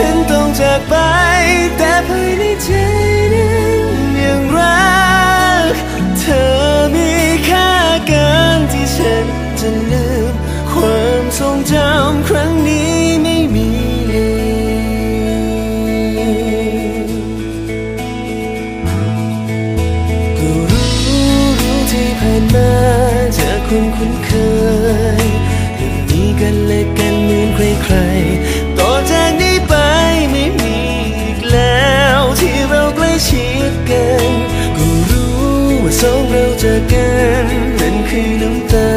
ฉันต้ ว่าสองเราจอกันนั่นคือน้ำตา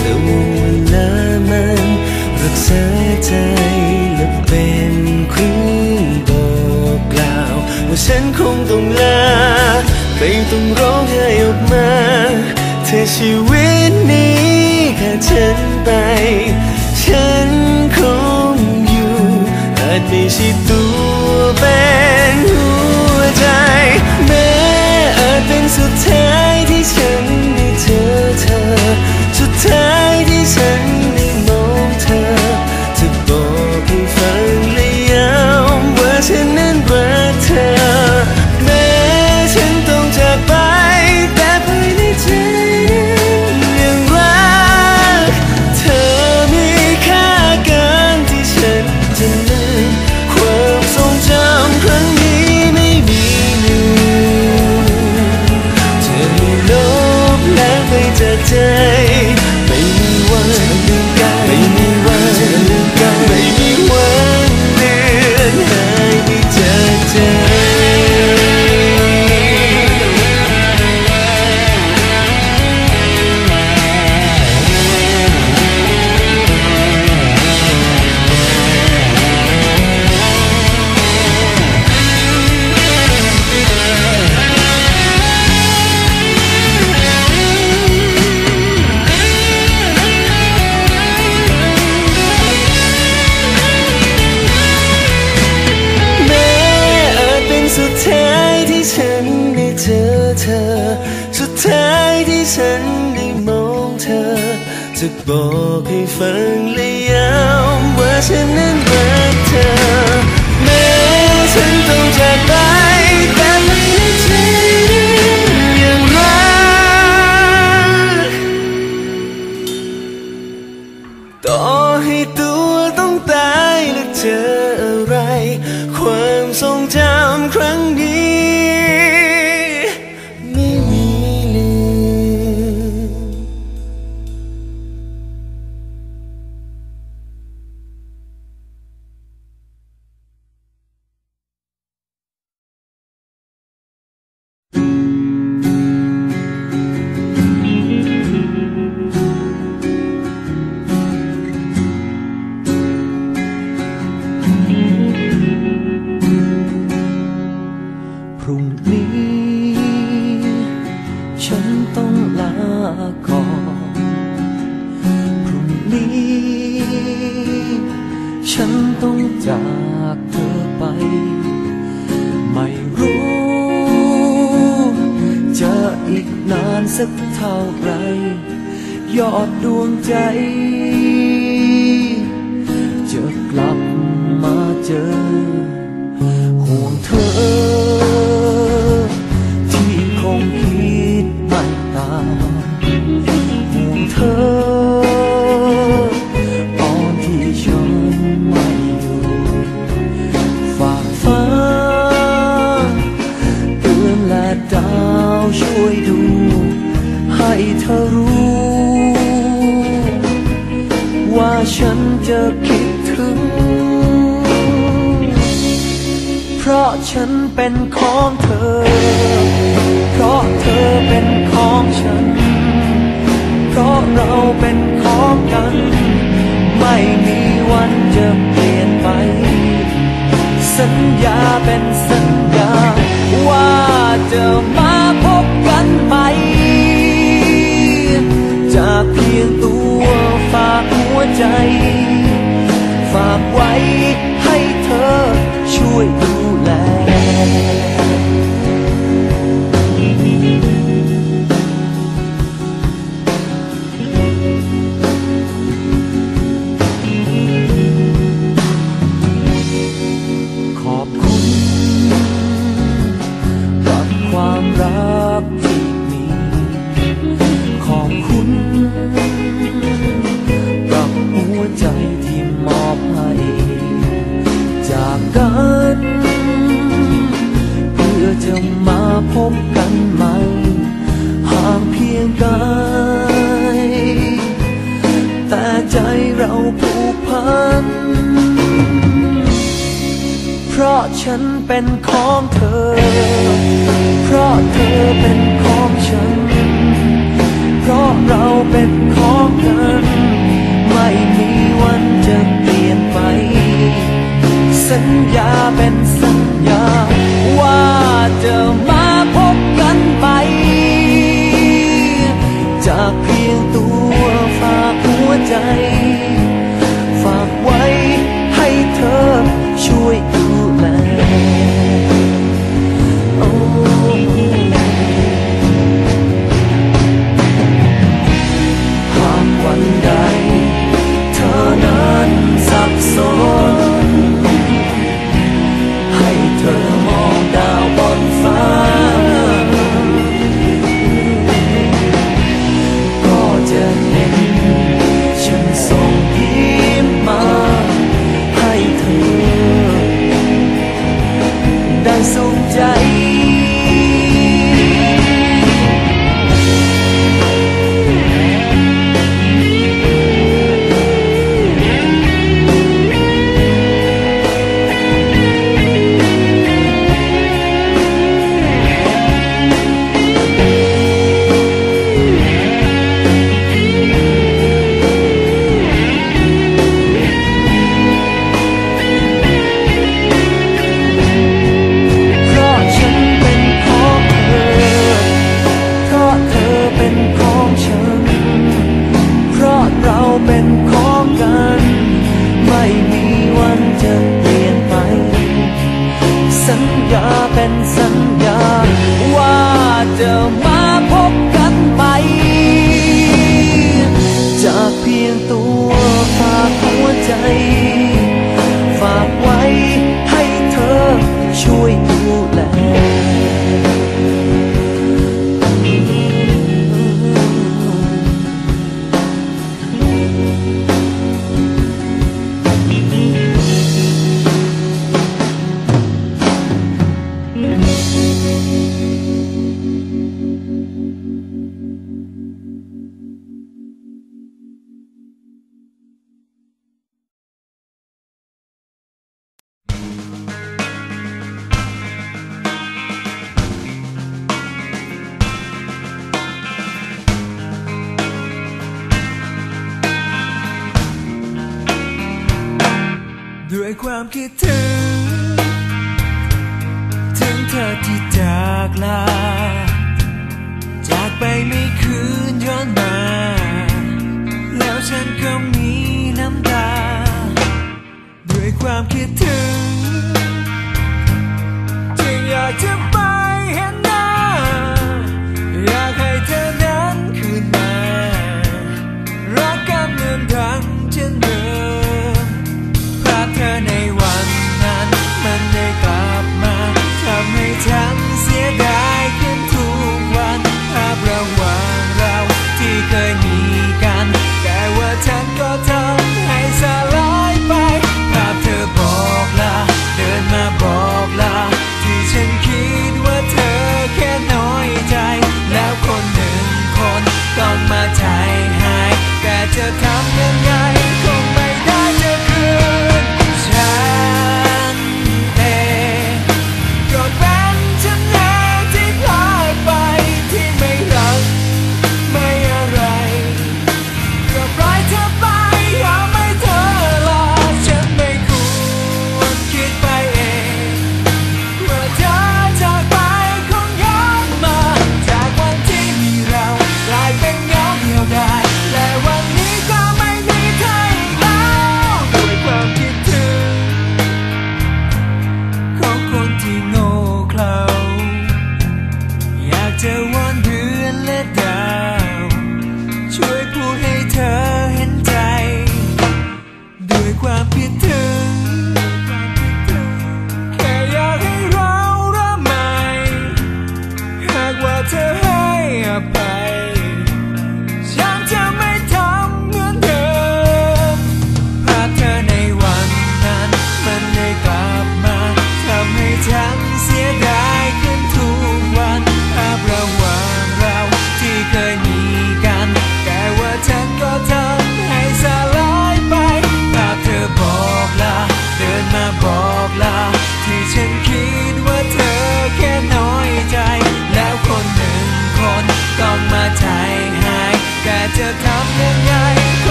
แต่ว่าเวลามันรักษาใจและเป็นเครื่องบอกกล่าว ว่าฉันคงต้องลาไม่ต้องร้องไห้ออกมา เธอชีวิตนี้ขาดฉันไป ฉันคงอยู่อาจไม่ใช่ตัวเป็นหัวใจ แม้อ จะบอกให้ฟังและย้ำว่าฉันนั้นรักเธอ แม้ฉันต้องจากไปแต่ในใจนั้นยังรักต่อให้ตัวต้องตายและเจออะไร ความทรงจำ สักเท่าไร ยอดดวงใจ จะกลับมาเจอ ห่วงเธอ จะเปลี่ยนไป สัญญาเป็นสัญญา ว่าจะมาพบกันใหม่ จากเพียงตัวฝากหัวใจ ฝากไว้ บกันใหม่ห่างเพียงกายแต่ใจเราผูกพัน เพราะฉันเป็นของเธอ เพราะเธอเป็นของฉัน เพราะเราเป็นของกัน ไม่มีวันจะเปลี่ยนไป สัญญาเป็นสัญ ด้วยความคิดถึง ถึงเธอที่จากลา จากไปไม่คืนย้อนมา แล้วฉันก็มีน้ำตา ด้วยความคิดถึงจึงอยากจะ